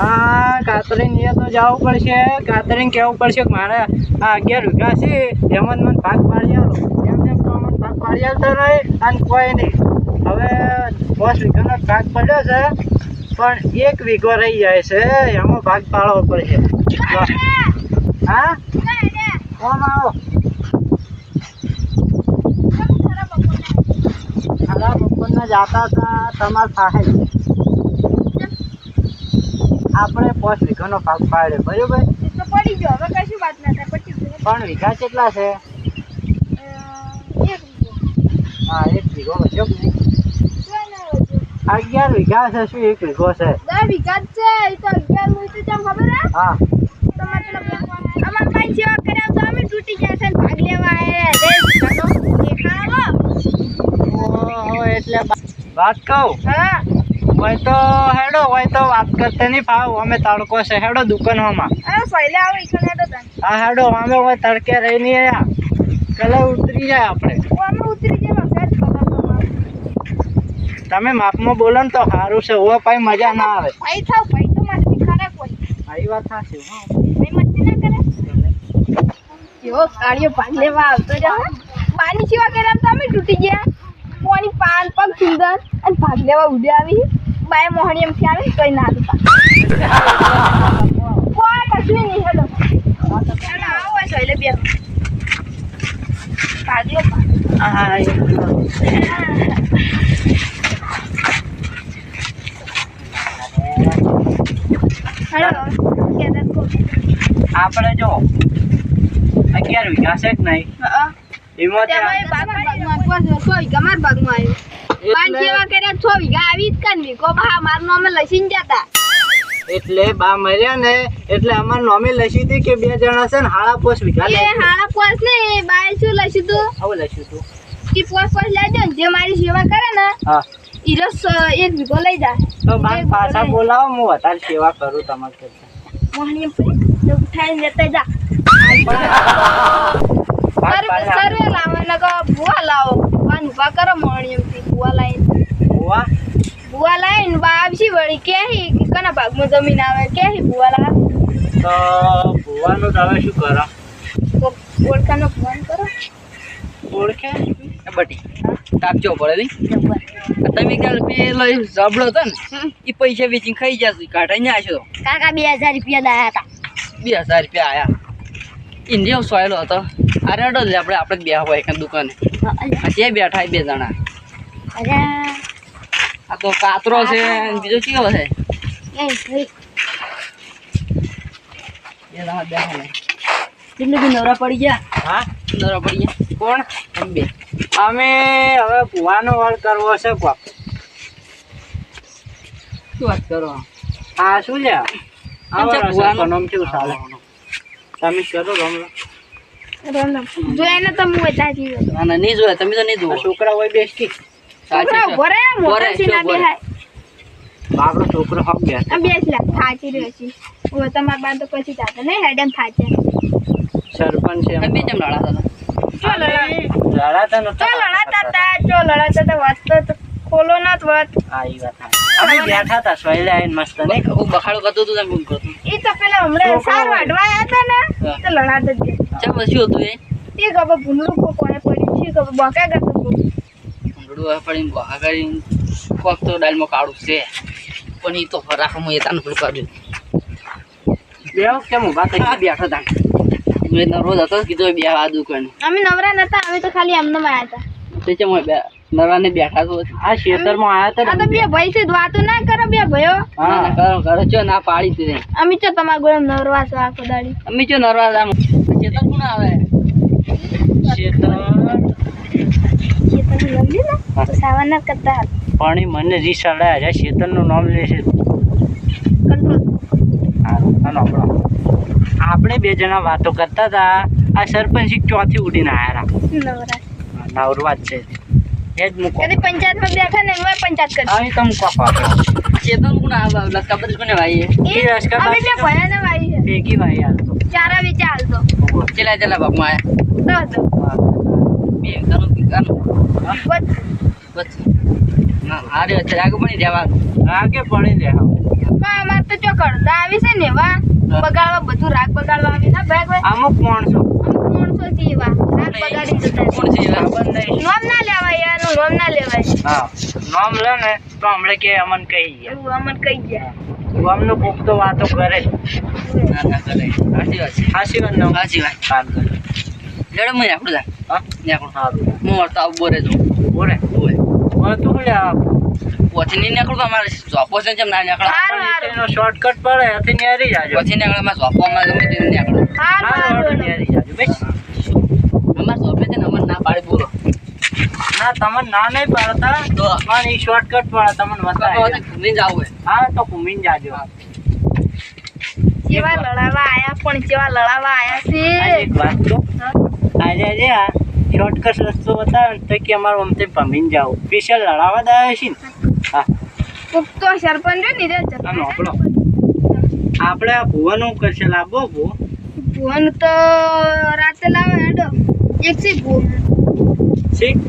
આ કાતરીને એ તો જવું પડશે. કાતરીને કહેવું પડશે કે મારે આ અગિયાર વીઘા છે. એમાં મને ભાગ પાડી એમ તો મને ભાગ પાડી આલતો નહીં. અને કોઈ નહીં. હવે દસ વીઘાનો ભાગ પડ્યો છે. પણ એક વીઘો રહી જાય છે. એમાં ભાગ પાડવો પડશે. હા? કોમ આવો ખરા બપોરના. જાતા હતા. તમારા પાસે આપણે પાંચ વીઘાનો ભાગ પાડ્યો બરાબર? તો પડી ગયો હવે કશું વાત ના થાય પટી ગયું પણ વીઘા કેટલા છે. હા એક વીઘો વધ્યો. અગિયાર વીઘા છે શું એક વીઘો છે? દસ વીઘા છે એ તો અગિયારનું તો ચમ ખબર હે? હા. અમાર પાસે સેવા કર્યા તો અમે તૂટી ગયા છે ભાગ લેવા એટલે વાત કહું? હા. હોય તો હેડો હોય તો વાત કરતે નહીં ફાવ. અમે તડકો છે. હેડો હેડો તને. હા હેડો અમે હોય તડકે રહી નહીં આયા. કલર ઉતરી જાય આપણે. તમે માપમાં બોલો ને તો સારું છે. ઓ પાઈ મજા ના આવે. ભાઈ થાવ ભાઈ તો કરે કોઈ આવી વાત થાશે હા. ભાઈ મસ્તી ના કરે? એવો કાળિયો ભાગ લેવા આવતો જાવ પાણી સિવાય કર્યા તો અમે તૂટી ગયા. પાણી પાન પગ સુંદર. અને ભાગ લેવા ઉડે આવી. બાય મોહણી એમ ખ્યાલ કઈ ના કોઈ કશું નહીં હેલો આવો સહેલે બે ભાગ લો ભાગ. હા હેડો કેદાર કો. આપણે જો અગિયાર વીઘા છે કે નહીં? એમાં છ ભાગમાં આવ્યો. પાંચ સેવા કર્યા છ વીઘા આવી જ કાન વીઘો બા મારનો અમે લસીને જતા એટલે બા મર્યા ને એટલે અમાર નોમે લસી હતી કે બે જણા છે ને હાળા પોસ વીઘા એ હાડા પોસ ને બાય શું લસી તું? આવું લસી તું. કે પોસ પોસ લેજો ને જે મારી સેવા કરે ને હા. ઈ રસ એક વીઘો લઈ જા. તો બા પાછા બોલાવો હું વધારે સેવા કરું તમારે કરતા મોહની ઉઠાઈને લેતા જા. સર સર્વે લાવો ને કહો ભૂવા લાવો. પાન ઊભા કરો એમ એમથી ભૂવા લાઈન. હોવા ભૂવા લાઈન બા આવશી વળી કેહી કે કના ભાગમાં જમીન આવે કેહી ભૂવા લા તો ભુવાનું તમે શું કરો? ઓળખાનો ફોન કરો. ઓળખે? બટી તાપજો પડે તમે કાલ પેલો ઝબડો હતો ને એ પૈસા વેચીને ખાઈ જશે કાઢાઈ ને આશો કાકા બે હજાર રૂપિયા લાયા હતા. બે હજાર રૂપિયા આયા? ઇન્ડિયા સોયલો હતો. આ અડો જ આપણે આપણે જ હોય એક દુકાને. જે બેઠા બે જણા. અરે. આ તો કાતરો છે બીજો કેવો છે? એ ભાઈ. બે જણા બેઠા ને બી નવરા પડી ગયા? હા? નવરા પડી ગયા. કોણ? અંબે અમે હવે ભુવાનો વાળ કરવો છે કોક શું વાત કરો? આ શું છે છે તમે કરો રમલો જો તો હતા ના ના નહીં જોયા તમે તો નહીં છોકરા હોય બેસતી સાચી છોકરા મોટા છે ના? બેહાય. આપણો છોકરો હમ બેસે આ બેસ લા થાચી રહ્યો છે. ઓ તમાર બાદ તો પછી જાતો ને હેડમ થાચે. સરપંચ છે બે કેમ લડા હતા? ચો લડા લડાતા નતો ચો લડાતા તા ચો લડાતા તા વાત તો ખોલો ના જ વાત. હા વાત. અમે બેઠા હતા સોયલા આવીને મસ્ત નહીં. હું બખાડો કરતો હતો તમે એ તો પેલા હમણાં સાર વાઢવા આયા હતા ને તો લડાતા જ ચમ શું હતું એ. એ ખબર ભૂંડલું કો કોને પડ્યું છે ખબર બકા કરતો ઊંધડું પડીને બહાર કરીને કોક તો દાલમાં કાળું છે. પણ એ તો ફરાખમાં એ તાનું કર્યું બેવ કેમ ઊભા થઈ બેઠો તા મેં રોજ હતો કીધું બે આ દુકાને. અમે નવરા નતા અમે તો ખાલી એમને આયા હતા. તે ચમ બે? નરવાને બેઠા તો આ ખેતરમાં આયા તો હતા બે ભાઈ છે વાતો ના કરો બે ભયો હા ના કરો કરો. ચો ના પાડી તી અમે ચો તમારા ગોળમ નરવા છો આખો દાડી. અમે ચો નરવા જામ. ચેતન કોણ આવે? ખેતર. લંબી તો સાવાના કરતા પણ મને રી સડાય છે ખેતરનું નામ લે છે. કંટ્રોલ. હારું, હાલો આપણે બે જણા વાતો કરતા હતા. આ સરપંચ ચોથી ઉડીને આયા નવરા. નવરવા જ છે. જ મૂકો. કદી પંચાયતમાં બેઠા ને એમાં પંચાયત કરી આવી તો મૂકો પાછો. ચેતન કોણ આવે લસકા કબર કોને ભાઈ એ એ રસકા અમે બે ભયા ને ભાઈ છે ભેગી ભાઈ હાલ તો. ચારા વેચે હાલતો ચેલા ચેલા બાપમાં આયા. તો. હતો બે કાનું પીકાનું બસ. બસ. ના હારે અત્યારે આગળ પણ રહેવાનું. આગે પણ લે હા. અમારે તો ચો કડતા આવી છે ને વા બગાડવા બધું રાગ બગાડવા આવી ના ભાઈ અમુક કોણ અમુક માણસો છે એવા રાગ બગાડી જતા કોણ છે એવા? ખબર નોમ ના લેવાય યાર નોમ ના લેવાય હા નામ લે ને તો હમણાં કે અમન કહી ગયા એવું અમને કહી ગયા ગામનું કોક તો વાતો કરે જ. ના, ના, કરે. સાચી વાત ના સાચી વાત. કરે. લેડો મને આપણું જા. હા નીકળું. સારું હું વળતા આવું બોરે છું. બોલે ઓય. હવે તું લે આ પછી નહીં નીકળું તો અમારે ઝોપો છે જેમ ના નીકળે. એનો શોર્ટકટ પડે એથી નીકળી જાજો. પછી નીકળે અમારે જોપોમાં ગમે તે નીકળે. હારું હા હારું રોડ જાજો બેસ. અમારે ઝોપે છે ને અમારે ના પાડે બોલો. ના તમને ના નહીં પાડતા તો. પણ એ શોર્ટકટ પડે તમને બતાવે ઘૂમીને જાવ. હા તો ઘૂમીને જાજો. જેવા લડાવા આયા પણ જેવા લડાવા આયા છે. એક વાત તો આજે આજે આ શોર્ટકટ રસ્તો બતાવે તો કે અમારું આમ તેમ ભમીને જાવ સ્પેશિયલ લડાવા દાયા છે ને? હા. તો સરપંચ ને દે આપણે આ ભુવાનું કરશે લાવો ભુ. ભુવન તો રાતે લાવે હેડો. એક છે ભુ. શીખ?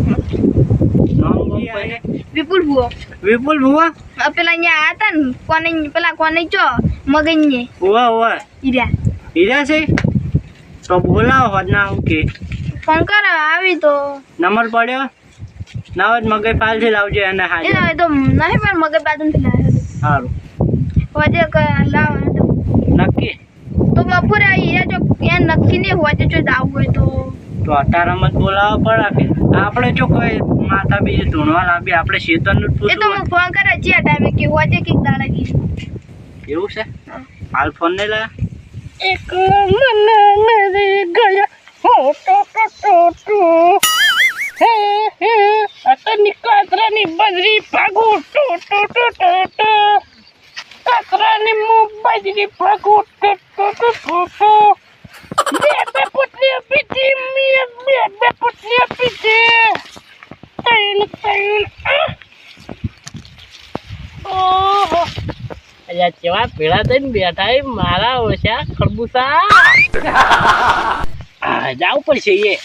વિપુલ ભુવો વિપુલ ભુવા પેલા અહીંયા આયા હતા ને કોને પેલા કોને ચો મગન ને ઓવા ઓવા હીરા હીરા છે? તો બોલાવો ના આવું કે ફોન કર આવી તો. નંબર પડ્યો? ના જ મગજ ફાલથી લાવજે અને એ હાજર તો એ તો નહીં પણ મગજ બાજુથી લાવ્યો સારું હોજે ક- લાવ નક્કી? તો બપોરે હીરા જો ત્યાં નક્કી નહીં હોજે જો જાવું હોય તો. તો અતારામાં જ બોલાવવા પડે કે આપણે જો કોઈ માતા બીજે ધૂણવા લાવી આપણે શેતરનું જ એ તો હું ફોન કરે છે આ ટાઈમે કે હોજે કે દાડા કી એવું છે? હાલ ફોન નહીં લાવ્યા? એક મન મેરી ગયા હો તો તો અતની કાતરાની બજરી ભાગુ ટો ટો ટો ટો ટો. કાતરાની મુ બજરી ભાગુ ટો ટો ટો ટો ટો. બે બે પુતલી પીટી મે બે બે પુતલી પીટી તૈન તૈન ઓહો. અલ્યા કેવા પેલા થઈને બેઠા મારા ઓછા ખરબૂસા. જાવું પડશે એ.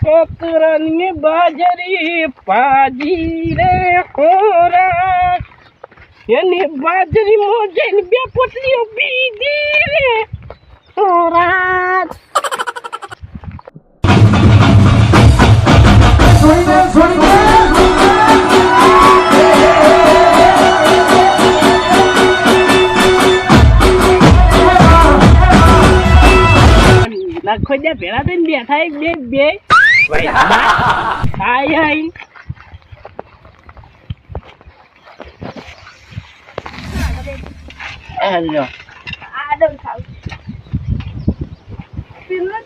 કતરાની બાજરી પાજી રે ખોરાક એની બાજરી મોજે બે પોટલીઓ બીજી રે નાખો જ્યાં ભેળા થઈને બેઠા એક બે બે. હાય હાય. હેલો આદમ થાવ. પેલું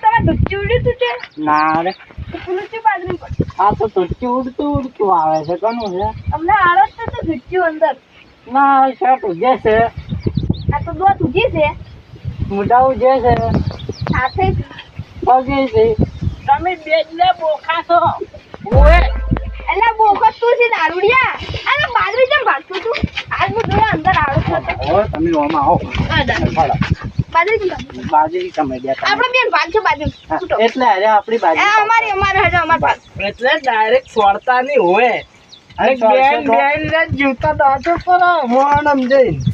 તમે દુચ્ચી ઉડ્યું તું છે? ના રે. પેલું છે બાજરી પર? આ તો તુટકી ઉડતું ઉડતું આવે છે. કોનું છે? અમને આળસ તો તો દુચ્ચી અંદર. ના શર્ટ ઉજે છે. આ તો દોત ઉજી છે. મોટા ઉજે છે. સાથે જ પગે છે. તમે બે જ બોખા છો. ઓએ એટલે બોખો તું છે દારૂડિયા? અરે બાજરી જેમ ભાગતો તું? આજ હું જોયા અંદર આવું હતો ઓ તમે ઓમાં આવો. બાજરી બાજરી તમે બેઠા આપણે બેન ભાગ છે બાજુ એટલે અરે આપણી એ અમારી અમારે હજો અમાર ભાગ. એટલે ડાયરેક્ટ છોડતા નહીં હોય અને બેન બેન જીવતા દાંતો પર મોણમ જઈને.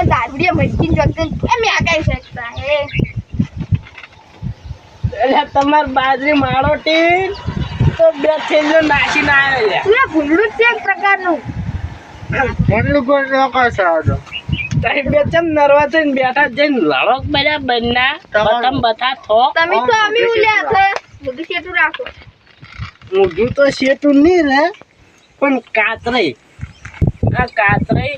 એ દારૂડિયા મટકીને જોગતે એમ આગાઈ શકતા હે એટલે તમાર બાજરી માળો ટીન તો બે થેલીઓ નાખી ના તું એ ભૂંડું જ છે એક પ્રકારનું. એટલું કોઈ લોકો છે આજો તઈ બે ચમ નરવા થઈને બેઠા જઈને લડો બધા બંના. બતમ બતા થો. તમે તો અમે ઉલ્યા છે રાખો. ઊંધું તો નહીં રે પણ કાતરે. આ કાતરે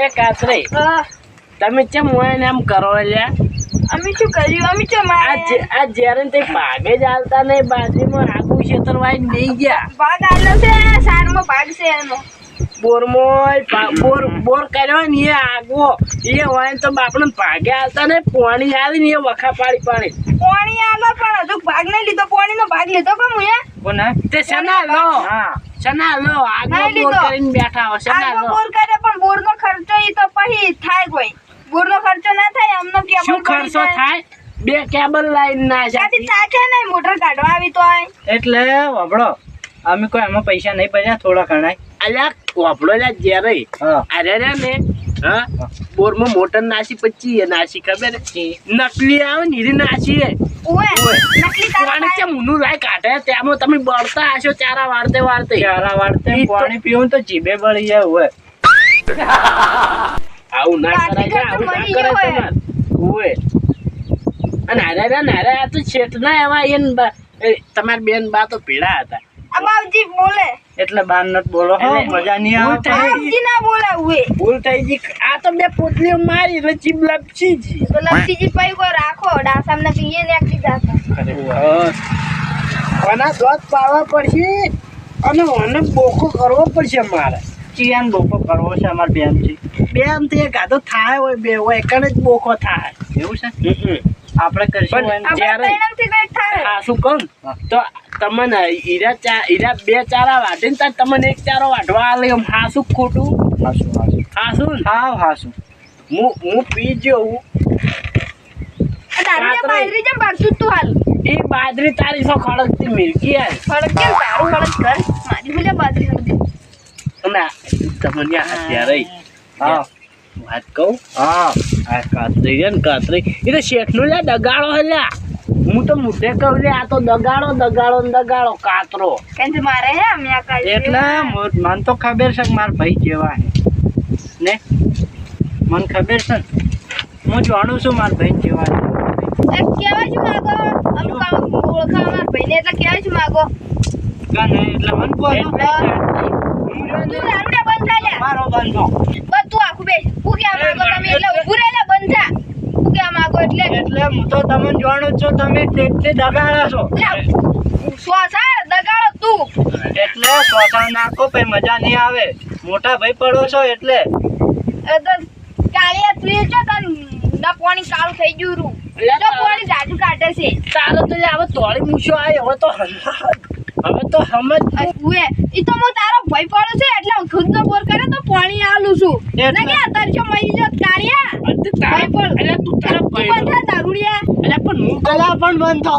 એ કાતરે હા, તમે ચમ હોય ને એમ કરો લ્યા? અમે શું કર્યું? અમે શું આ મારે આ જ્યારે તે ભાગે જ હાલતા નહીં બાજરીમાં આગું ખેતર વાઈ નહીં ગયા. ભાગ આલો છે સારમાં ભાગ છે એનો. બોરમોય પા- બોર બોર કર્યો ને એ આગવો. એ હોય તો આપણે ભાગે હાલતા ને પાણી આવી ને એ વખા પાડી પાડી. પોણી આલો પણ હજુ ભાગ નહીં લીધો પોણીનો ભાગ લીધો કે હું એ તે શના લો? હા. શના લો? આગો બોર કરીને બેઠા હો શના આગળ લો? બોર કરે પણ બોરનો ખર્ચો ઈ તો પછી થાય કોઈ. બોરનો ખર્ચો ના થાય અમને કેબલ શું ખર્ચો થાય? બે કેબલ લાઈન ના જાય થાકે નહીં મોટર કાઢવા આવી તો એટલે વાપડો અમે કોઈ એમાં પૈસા નહીં પડ્યા થોડા ઘણા અલ્યા વાપડો લ્યા જયારે હા. અરે રે ને હા બોરમાં મોટર નાસી પછી એ નાસી ખબર? નકલી આવે નીરી નાસી પાણી મૂનું રાય કાઢે? તેમાં તમે બળતા હશો ચારા વાળતે વાળતે. ચારા વાળતે પાણી પીવું તો જીભે બળી જાય હોય આવું ના કરાય આવું ના કરાય તમારે. હારે રે આ તો શેઠ ના એવા એન એ બેન બા તો પીળા હતા. બોલે. એટલે બાર નત બોલો. હો મજા નહીં આવે. થાય. ના બોલાવે ભૂલ થઈ ગઈ. આ તો બે પોટલીઓ મારી એટલે જીભ લપસી જી તો લપસીજી પઈ કોઈ રાખો. ડાસામ ને પીએ ને એકલી જાતા. કોના દોત પાવા પડશે અને મને બોકો કરવો પડશે મારે. ચિયાન બોકો કરવો છે અમાર બેન છે બેન તે ગાધો થાય હોય બે હોય એકને જ બોકો થાય. એવું છે? આપણે કરશું પણ જ્યારે- થાય. હા શું કહું? તો તમને હીરા ચા હીરા બે ચારા વાટીને તાર તમને એક ચારો વાટવા આલે. એમ હાસું ખોટું? હાસું હાસું. હાસું ને? હાવ હાસું. હું હું પી જઉં. બાજરી જેમ ભાગતું તું હાલ. એ બાજરી તારી સો ખડકતી મિલકી હે. ફરક કેમ? તારું ફરક કર મારી ભૂલે બાજરી હતી અને તમને અત્યારે હા. વાત કહું? હા. આ કાતરી છે ને કાતરી. એ તો શેઠનો લ્યા દગાડો હે લ્યા. હું તો મુદ્દે કહું આ તો દગાડો દગાડો દગાડો કાતરો. કેમ કે મારે હે અમ્યા આ એટલે મને તો ખબર છે કે મારા ભાઈ કેવા હે ને? મને ખબર છે હું જાણું છું મારા ભાઈ કેવા છે. કેવા કહેવાય માગો. અમુક આમ ઓળખા અમાર ભાઈને એટલે શું માગો. એટલે મને તું બંધ મારો બંધો. બસ તું આખું બેસ. હું કહેવા માંગો તમે એટલે ઊભું રહે લે બંધ. હું કહેવા માંગો એટલે? એટલે હું તો તમને જાણું છું તમે તેથી દગાડા છો. શ્વાસા દગાડો તું. એટલે શ્વાસા નાખો પછી મજા નહીં આવે. મોટા ભાઈ પડો છો એટલે. એ તો કાળિયા તું છો તન ના પાણી કાળું થઈ ગયું રૂ. એટલે પાણી જાજુ કાઢે છે. તારો તો આવો તોડી મૂછો હવે તો હવે તો સમજ ઉએ ઈ તો હું તારો ભાઈ પાડો છે એટલે હું ખુદ નો બોર કરે તો પાણી આલું છું. એટલે- ના કે અત્યારે જો મરી જો કાળિયા અને તારા પણ- અલ્યા તું તારા તું બધા દારૂડિયા. અલ્યા પણ હું કલા પણ બંધો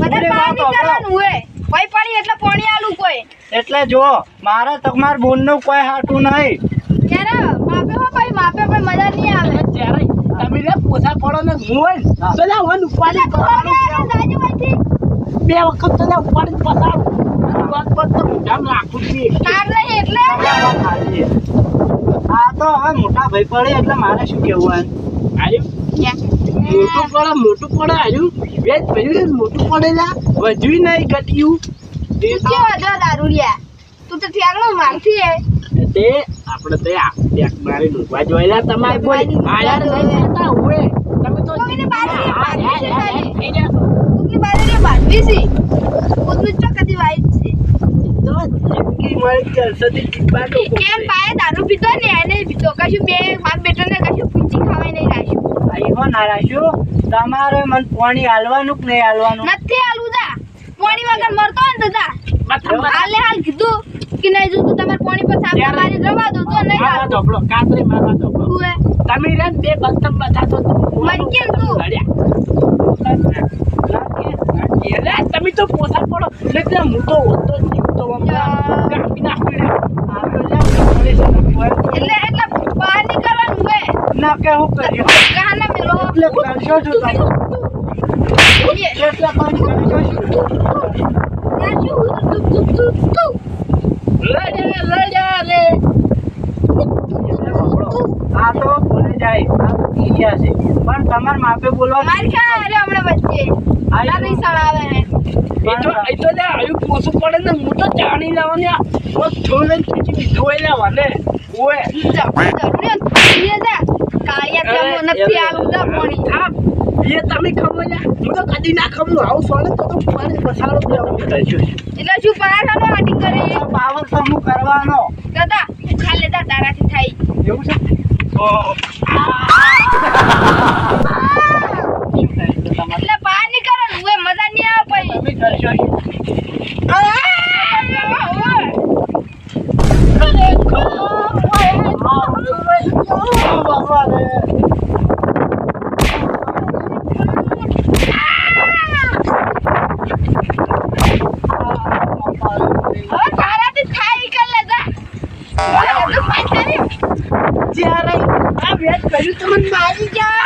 બધા અરે પાણી કરવાનું ઉએ. ભાઈ પાણી એટલે પાણી આલું કોઈ. એટલે જો મારા તમાર બોનનું કોઈ હાટું નહીં. ત્યારે માપે હો ભાઈ માપે પણ મજા નહીં આવે. ત્યારે તમે લે પોસા પડો ને હું હોય ને હા. તો લે વન ઉપાડી કરો આ બાજુમાંથી બે વખત તો ઉપાડી પસાડું વાત પર તો મોઢામાં. એટલે? આ તો હવે મોટા ભાઈ પડે એટલે મારે શું કહેવું આયુ? મોટું પડે મોટું પડે આયુ? બે જ મોટું પડેલા નહીં ઘટ્યું તું તું તો ત્યારનો મારથી હે. તે આપણે તે મારી ઊભા જોયેલા તમારે બોલી આયા નહીં જતા હોય તમે તો કોઈને બાજરી હા, હા, બાજરી છે હા, ખાલી. થઈ ગયા. કુકની છે. કુકની ચોકતી વાઈટ છે. તો જિંદગી મારી કેમ પાયે દારૂ પીતો ને એને પીતો કશું બે બાપ બેટો ને કશું પૂંચી ખાવાય નહીં રાખ્યું. ના રાખ્યું. તમારે મન પાણી હાલવાનું કે નહીં હાલવાનું? નથી હાલવું દા. પાણી વગર મરતો ને તો દા. માથા માથા. હાલે હાલ કીધું કે નહીં જોતું તમારે પાણી પર ત્યારે- મારી રવા દો તો નહીં હાલ ધોપડો, કાતરી મારવા ધોપડો. તમે રે બે બતમ બધા તો મરી કેમ તું? એટલે તમે તો પોસા પડો. એટલે હું તો હોતો જ જીવતો કાપી નાખું એટલે એટલે બહાર નીકળવાનું હે ના કે હું કર્યું કહાના મેલો એટલે કરશો શું તમે એટલે પણ કરશો શું લડે લડ્યા રે. આ તો બોલે જાય. આ તો ગયા છે. પણ તમારા માપે બોલવા મારી ખા અરે હમણાં વચ્ચે? આલા નહીં સળાવે હે? એ તો એ તો લે આયુ પોસું પડે ને હું તો જાણી આ બસ થોડું ને ખીચી ધોઈ લેવાને. ઓય. જરૂરી જા. કાળિયા ત્યાં નથી આલું દા પાણી આ એ તમે ખમો લે હું તો કદી ના ખમું. આવું સોને તો તો પાણી પસાડો એટલે શું પરાઠાનો આટી કરી પાવર સમૂહ કરવાનો. દાદા ખા લેતા તારાથી થાય. એવું છે? શું થાય છે તમારે એટલે બહાર નહીં કરવાનું હોય મજા નહીં આવે પછી તમે કરશો શું? ભેટ કર્યું તો મને મારી જા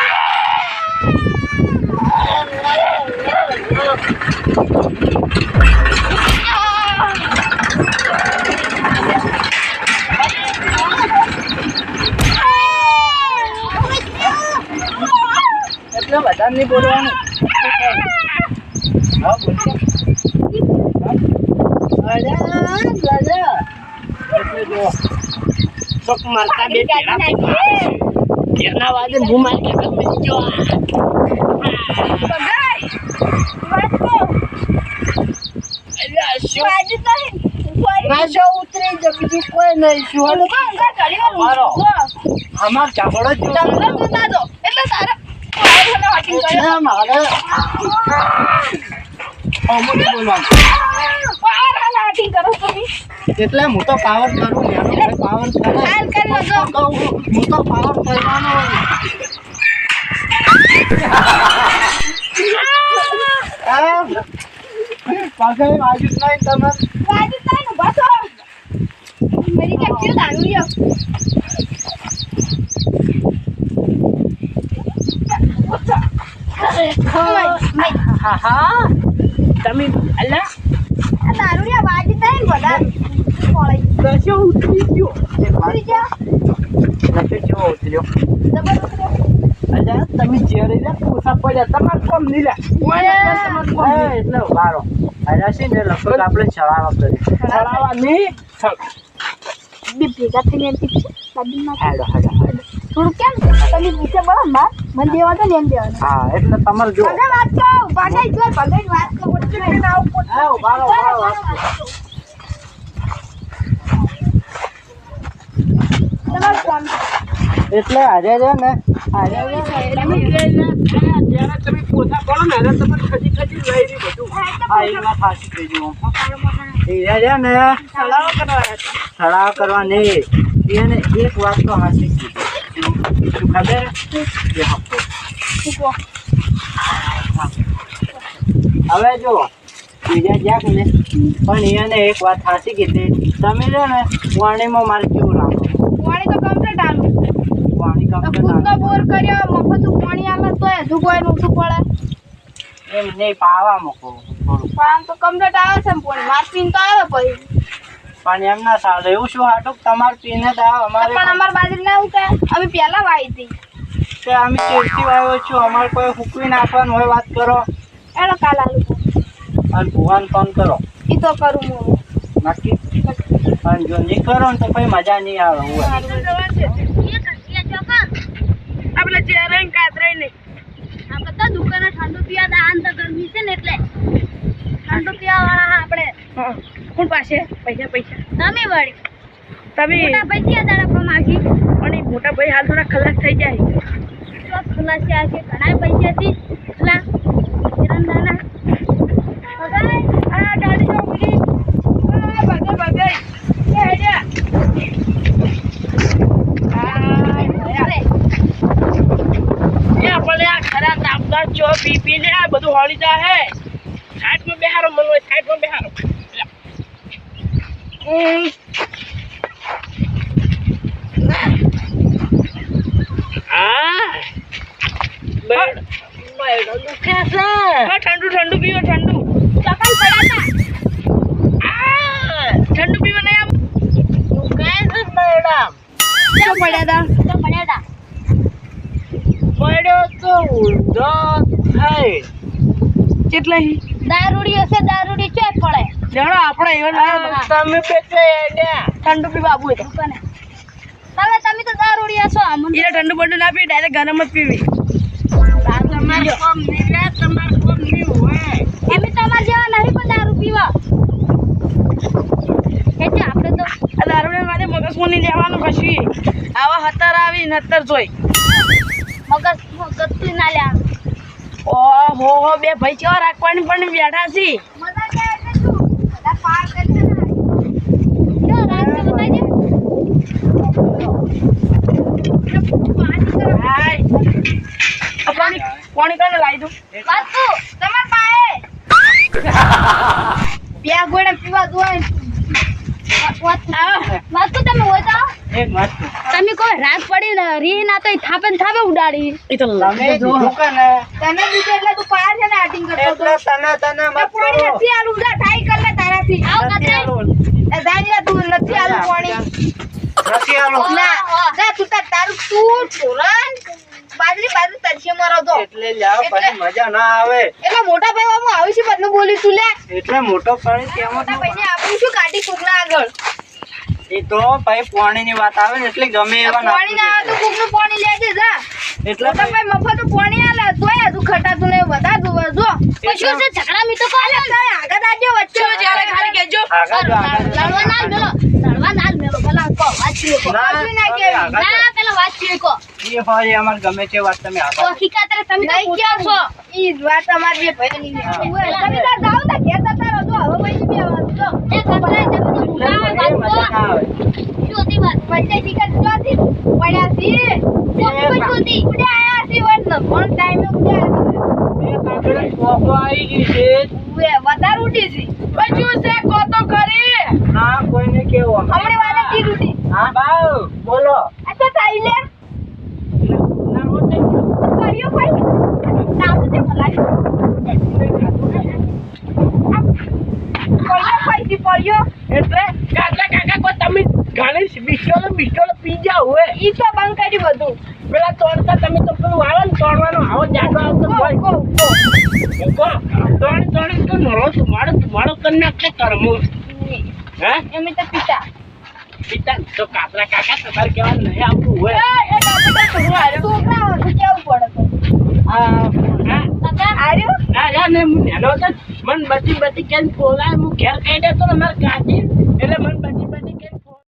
એટલે વધારે નહીં બોલવાનું. હા જો ચોક મારતા બે પેલા વાગે હું મારી. ઘર બેસી ગયો ઉતરી જ બીજું કોઈ નહીં શું અમારો અમાર ચાપડો જ જો. ના મારે અમુક બોલવાનું એટલે હું તો પાવર કરું પાવર હું તો પાવર કરવાનો પાછળ તમે? વાજુ નહીં મેરી કે ક્યું દારૂ હા હા તમે અલ્યા તારું યા બાજી થાય ને બધા કશો ઉતરી ગયો ઉતરી જા નથી જેવો ઉતર્યો અલ્યા તમે જ્યારે લે પૂછા પડ્યા તમારે કોમ નહીં લે તમારે કોમ એટલે વારો. છે ને લગભગ આપણે ચડાવવા કરી ચડાવવા નહીં બે ભેગા થઈને દાદીમાં હેડો હેડો હેડો. થોડું કેમ? તમે બરાબર માર મને દેવા તો ને એમ હા એટલે તમારે જો. વાત જો ના. તમારું એટલે આજે છે ને આજે તમે જ્યારે તમે પોતા પડો ને એટલે તમે ખજી ખજી લઈ રહી બધું. હા એ વાત થઈ ગયું એ છે ને સલાહ કરવા સડાવ કરવાની. એને એક વાત તો હાસી કીધી. શું ખબર હવે જો બીજા જ્યાં ને પણ એને એક વાત હાસી કીધી. તમે છે ને વાણીમાં મારે કેવું રાખો પાણી તો કમ્પ્લીટ આલું વાણી ખુદનો બોર કર્યો મફતું પાણી આલે તો હજુ કોઈ નહોતું પડે. એમ નહીં પાવા મૂકો પાણી તો કમ્પ્લીટ આવે છે ને પાણી માર પીને તો આવે પછી. પણ એમ ના ચાલે એવું શું હાટું? તમારે પીને દાવ આવે અમારે પણ અમાર બાજરી ના ઉકે અમે પહેલા વાવી હતી. કે અમે ચેડથી વાવ્યો છું અમારે કોઈ હુકવી નાખવાનું હોય વાત કરો. એનો કાલ આલુ. અને ભુવાન ફોન કરો. એ તો કરું હું. નક્કી? અને જો નહીં કરો ને તો પછી મજા નહીં આવે હું આપણે ચહેરા કાતરાઈ નહીં. આપણે તો દુકાને ઠંડુ પીવા દાન તો ગરમી છે ને એટલે. ઠંડુ પીવા વાળા આપણે કોણ પાસે? પૈસા પૈસા. તમે વળી. તમે મોટા પૈસા દાડા કમાશી પણ એ મોટા ભાઈ હાલ થોડા ખલાસ થઈ જાય. તો ખલાસ્યા છે? ઘણા પૈસા થી ખલા કિરણદાના બગાય આ ગાડી જો ઉડી હેડ્યા ખરા તાપદાર ચો પી પી ને આ બધું હોળી જા હે સાઈડમાં બેહારો મન હોય સાઈડમાં બેહારો ઉમ. આ બેડ બેડ દુખે છે હા ઠંડુ ઠંડુ પીવો ઠંડુ. ઠંડુ પીવો નહીં આમ. પડ્યા હતા તો? પડ્યા હતા પડ્યો તો ઊંધો થાય કેટલા દારૂડી હશે દારૂડી છે પડે? જણો આપણે એવા તમે પેટે એડ્યા ઠંડુ પી બાબુ એ તો. દુકાને. તમે તમે તો દારૂડી છો અમને એ ઠંડુ બંડુ ના પી ડાયરેક્ટ ગરમ જ પીવી. તમારે કોમ નહીં રે તમારે કોમ નહીં હોય. અમે તમારા જેવા નહીં પણ દારૂ પીવા. એટલે આપણે તો આ દારૂને મારે મગજમાં નહીં લેવાનું કશું આવા હતર આવી નતર જોઈ. મગજ મગજ તું ના લ્યા. ઓહો હો બે ભાઈ ચો રાખવાની પણ બેઠા છી. પાણી કોને લાવી દઉં? વાસ્તુ તમાર પાસે? પ્યા ગોળે પીવા દો વાત તમે હોય એક વાત તમે કોઈ રાત પડી ને રી ના તો થાપે ને થાપે ઉડાડી. એ તો કે તને એટલે તું પાર છે ને આટિંગ કરતો તને તને મત પાણી કરો. નથી આલું ઉડા થાય કર લે. તારાથી નથી. જાણી તું નથી આલું પાણી. નથી આલું. ના જા તું તાર તારું તું છોરાન બાજરી બાજરી તરશે મારો તો. એટલે લ્યા પછી મજા ના આવે. એટલે મોટા ભાઈ હું આવી છું બધું બોલી તું લે. એટલે મોટો પાણી કેમ મોટા ભાઈને આપું છું કાઢી કુકના આગળ. એ તો ભાઈ પાણીની વાત આવે ને એટલે ગમે એવા પાણી ના આવે તો કોકનું પાણી લેજે જા. એટલે મોટા ભાઈ મફત પાણી આલે તોય હજુ ખટાતું ને વધારે જોવે જો. કશું છે, ઝઘડા મી તો કાલે આગળ આજો વચ્ચે. જ્યારે ખાલી કેજો. લડવા ના મેલો લડવા ના મેલો કો કો. ના, ના ના કો એ અમારે ગમે તે વાત તમે આગળ તો હકીકત તમે તો ક્યાં છો? ઈ વાત જે તમે તાર જાવ તા ઘેર તારો જો હવે પછી બે વાત જો. એ કતરા વધારે ઉડી છી બચ્યું છે કોતો ખરી ના કોઈને કેવું અમે. વાલે કી ઉડી હા બાઉ બોલો આ તો તાઈ લે ના હોતે કર્યો ભાઈ નામ તે મલાઈ પડ્યો ભાઈ પડ્યો એટલે કાકા કાકા કોઈ તમે ઘણી બિસ્ટોલો બિસ્ટોલો પી જાવ હોય ઈ તો બંધ કરી બધું. પેલા તોડતા તમે તો પેલું આવે ને તોડવાનો આવો જાડો આવતો હોય. કો કો તોડી તોડી તો નરો તમારો તમારો કરી નાખે કરમું. હે? એમ તો પિતા. પિતા તો કાતરા કાકા તમારે કહેવાનું નહીં આવતું હોય. એ છોકરા કેવું પડે આ હા. કાકા આર્યો હા. યા ને હું નેનો હતો ને, મને બધી બધી કેમ બોલાય હું ઘેર કહી દેતો ને મારે કાઢી.